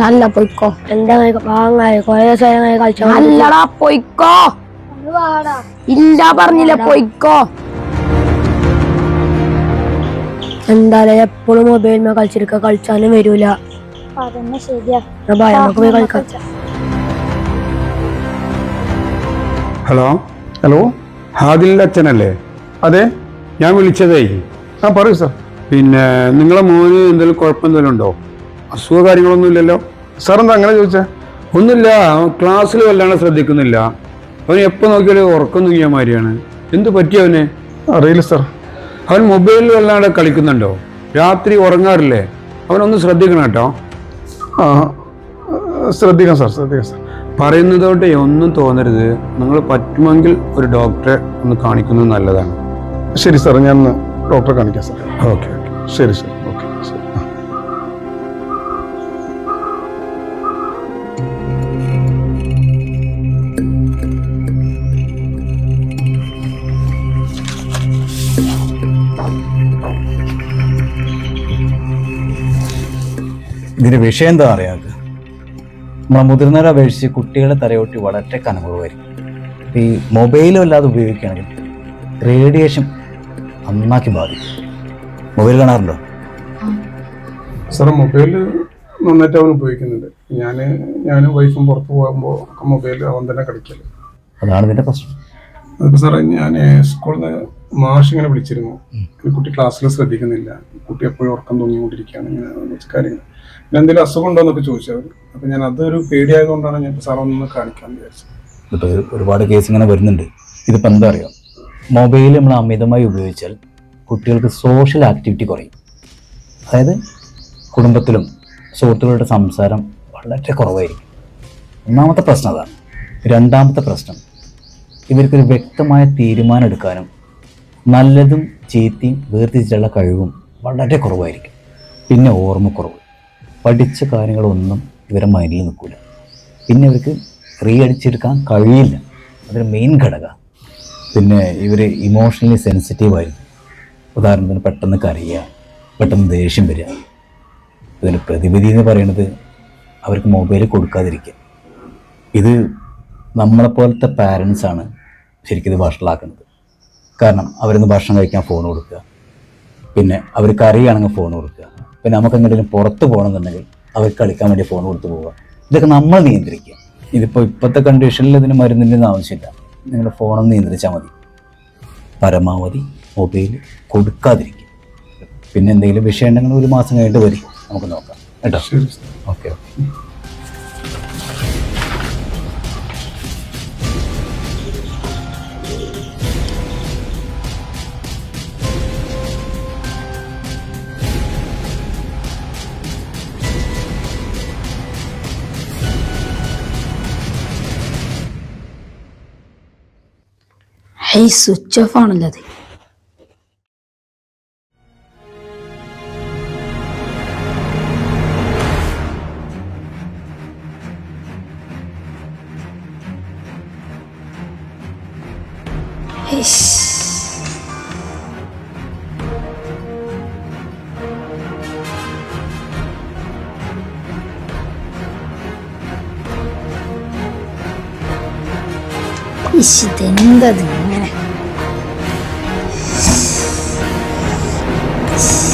നല്ല പൊയ്ക്കോ. എന്താ നല്ലടാ പൊയ്ക്കോ. ഇല്ല പറഞ്ഞില്ല പൊയ്ക്കോ. എന്തായാലും എപ്പോഴും മൊബൈൽ കളിച്ചിരിക്ക കളിച്ചാലും വരൂല. ഹലോ? ഹലോ? ഹാദിൽ അച്ഛനല്ലേ? അതെ? ഞാൻ വിളിച്ചതേ. ആ പറയൂ സാർ പിന്നെ നിങ്ങളെ മോന് എന്തെങ്കിലും കുഴപ്പം എന്തെങ്കിലും ഉണ്ടോ? അസുഖ കാര്യങ്ങളൊന്നും ഇല്ലല്ലോ. സാർ എന്താ അങ്ങനെ ചോദിച്ചാ? ഒന്നുമില്ല ക്ലാസ്സിൽ വല്ലാണ്ട് ശ്രദ്ധിക്കുന്നില്ല. അവൻ എപ്പോൾ നോക്കിയാലും ഉറക്കം തൂങ്ങിയ മാതിരിയാണ്. എന്ത് പറ്റി അവന്? അറിയില്ല സാർ അവൻ മൊബൈലിൽ വല്ലാണ്ട് കളിക്കുന്നുണ്ടോ? രാത്രി ഉറങ്ങാറില്ലേ? അവനൊന്ന് ശ്രദ്ധിക്കണം കേട്ടോ. ആ ശ്രദ്ധിക്കാം സാർ ശ്രദ്ധിക്കാം സാർ പറയുന്നതോട്ടെ ഒന്നും തോന്നരുത്. നിങ്ങൾ പറ്റുമെങ്കിൽ ഒരു ഡോക്ടറെ ഒന്ന് കാണിക്കുന്നത് നല്ലതാണ്. ശരി സാർ ഞാൻ ഡോക്ടറെ കാണിക്കാം സാർ ഓക്കെ ഓക്കെ ശരി ശരി ശരി. ഇതിന്റെ വിഷയം എന്താ അറിയാം നമ്മളെ മുതിർന്നവരെ അപേക്ഷിച്ച് കുട്ടികളെ തലയോട്ടി വളരെ കനമുള്ളതായിരിക്കും ഇപ്പൊ ഈ മൊബൈലും അല്ലാതെ ഉപയോഗിക്കുകയാണെങ്കിൽ റേഡിയേഷൻ നന്നാക്കി ബാധിക്കും. മൊബൈൽ കാണാറുണ്ടോ? സാർ മൊബൈൽ നന്നായിട്ട് അവൻ ഉപയോഗിക്കുന്നുണ്ട്. ഞാൻ ഞാനും വൈഫും പുറത്ത് പോകുമ്പോൾ മൊബൈൽ അവൻ തന്നെ കളിക്കൽ അതാണ് ഇതിന്റെ പ്രശ്നം. അതിപ്പോൾ സാറേ ഞാൻ സ്കൂളിൽ നിന്ന് മാഷ് ഇങ്ങനെ വിളിച്ചിരുന്നു. ഈ കുട്ടി ക്ലാസ്സിൽ ശ്രദ്ധിക്കുന്നില്ല. കുട്ടി എപ്പോഴും ഉറക്കം തോന്നിക്കൊണ്ടിരിക്കുകയാണ് ഇങ്ങനെ കാര്യങ്ങൾ. പിന്നെ എന്തെങ്കിലും അസുഖം ഉണ്ടോ എന്നൊക്കെ ചോദിച്ചത് അപ്പം ഞാൻ അതൊരു പേടിയായതുകൊണ്ടാണ് ഞാൻ സാർ ഒന്ന് കാണിക്കാൻ വിചാരിച്ചത്. ഒരുപാട് കേസ് ഇങ്ങനെ വരുന്നുണ്ട്. ഇതിപ്പോൾ എന്താ അറിയാം? മൊബൈൽ നമ്മൾ അമിതമായി ഉപയോഗിച്ചാൽ കുട്ടികൾക്ക് സോഷ്യൽ ആക്ടിവിറ്റി കുറയും. അതായത് കുടുംബത്തിലും സുഹൃത്തുക്കളുടെ സംസാരം വളരെ കുറവായിരിക്കും. ഒന്നാമത്തെ പ്രശ്നം അതാണ്. രണ്ടാമത്തെ പ്രശ്നം. ഇവർക്കൊരു വ്യക്തമായ തീരുമാനം എടുക്കാനും നല്ലതും ചീത്തയും വേർതിരിച്ചുള്ള കഴിവും വളരെ കുറവായിരിക്കും. പിന്നെ ഓർമ്മക്കുറവ്. പഠിച്ച കാര്യങ്ങളൊന്നും ഇവരെ മൈൻഡിൽ നിൽക്കില്ല പിന്നെ ഇവർക്ക് റീ അടിച്ചെടുക്കാൻ കഴിയില്ല. അതൊരു മെയിൻ ഘടക. പിന്നെ ഇവർ ഇമോഷണലി സെൻസിറ്റീവ് ആയിരിക്കും ഉദാഹരണത്തിന് പെട്ടെന്ന് കരയുക പെട്ടെന്ന് ദേഷ്യം വരിക. ഇതിന് പ്രതിവിധി എന്ന് പറയുന്നത് അവർക്ക് മൊബൈൽ കൊടുക്കാതിരിക്കുക. ഇത് നമ്മളെപ്പോലത്തെ പാരൻസാണ് ശരിക്കും ഇത് വഷളാക്കുന്നത്. കാരണം അവരിന്ന് ഭക്ഷണം കഴിക്കാൻ ഫോൺ കൊടുക്കുക. പിന്നെ അവർ കറിയാണെങ്കിൽ ഫോൺ കൊടുക്കുക. പിന്നെ നമുക്ക് എങ്ങനെയും പുറത്ത് പോകണമെന്നുണ്ടെങ്കിൽ അവർക്ക് കളിക്കാൻ വേണ്ടി ഫോൺ കൊടുത്ത് പോവുക. ഇതൊക്കെ നമ്മൾ നിയന്ത്രിക്കുക. ഇതിപ്പോൾ ഇപ്പോഴത്തെ കണ്ടീഷനിൽ ഇതിന് മരുന്നിന്റെ ആവശ്യമില്ല. നിങ്ങൾ ഫോണൊന്ന് നിയന്ത്രിച്ചാൽ മതി. പരമാവധി മൊബൈൽ കൊടുക്കാതിരിക്കും പിന്നെ എന്തെങ്കിലും വിഷയം ഉണ്ടെങ്കിൽ ഒരു മാസം കഴിഞ്ഞിട്ട് വരും. നമുക്ക് നോക്കാം. കേട്ടോ? ഓക്കെ ഓക്കെ ഹൈ സ്വിച്ച് ഓഫ് ആണല്ലോ അത്. ഇതെന്തത് ഇങ്ങനെ